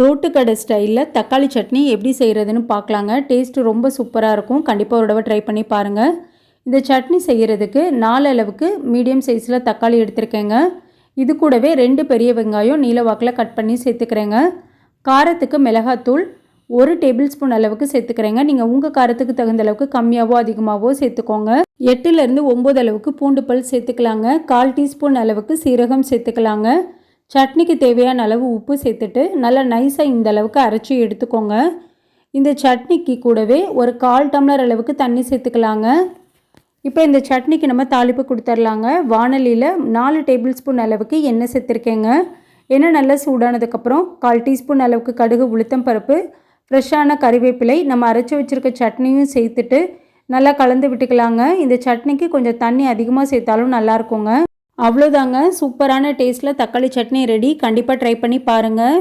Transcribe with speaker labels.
Speaker 1: Road கடை ஸ்டைலில் தக்காளி சட்னி எப்படி செய்கிறதுன்னு பார்க்கலாங்க. டேஸ்ட்டு ரொம்ப சூப்பராக இருக்கும். கண்டிப்பாக ஒரு தடவை ட்ரை பண்ணி பாருங்கள் இந்த சட்னி செய்கிறதுக்கு நாலு அளவுக்கு மீடியம் சைஸில் தக்காளி எடுத்திருக்கேங்க. இது கூடவே ரெண்டு பெரிய வெங்காயம் நீலவாக்கில் கட் பண்ணி சேர்த்துக்கிறேங்க. காரத்துக்கு மிளகாத்தூள் ஒரு டேபிள் ஸ்பூன் அளவுக்கு சேர்த்துக்கிறேங்க. நீங்கள் உங்கள் காரத்துக்கு தகுந்த அளவுக்கு கம்மியாகவோ அதிகமாகவோ சேர்த்துக்கோங்க. எட்டுலேருந்து ஒம்பது அளவுக்கு பூண்டு பல் சேர்த்துக்கலாங்க. கால் டீஸ்பூன் அளவுக்கு சீரகம் சேர்த்துக்கலாங்க. சட்னிக்கு தேவையான அளவு உப்பு சேர்த்துட்டு நல்லா நைஸாக இந்த அளவுக்கு அரைச்சி எடுத்துக்கோங்க. இந்த சட்னிக்கு கூடவே ஒரு கால் டம்ளர் அளவுக்கு தண்ணி சேர்த்துக்கலாங்க. இப்போ இந்த சட்னிக்கு நம்ம தாளிப்பு கொடுத்துர்லாங்க. வானலியில் நாலு டேபிள் ஸ்பூன் அளவுக்கு எண்ணெய் சேர்த்துருக்கேங்க. எண்ணெய் நல்லா சூடானதுக்கப்புறம் கால் டீஸ்பூன் அளவுக்கு கடுகு உளுத்தம் பருப்பு ஃப்ரெஷ்ஷான கறிவேப்பிலை நம்ம அரைச்சி வச்சுருக்க சட்னியும் சேர்த்துட்டு நல்லா கலந்து விட்டுக்கலாங்க. இந்த சட்னிக்கு கொஞ்சம் தண்ணி அதிகமாக சேர்த்தாலும் நல்லா இருக்குங்க. அவ்வளோதாங்க சூப்பரான டேஸ்ட்டில் தக்காளி சட்னி ரெடி கண்டிப்பாக ட்ரை பண்ணி பாருங்கள்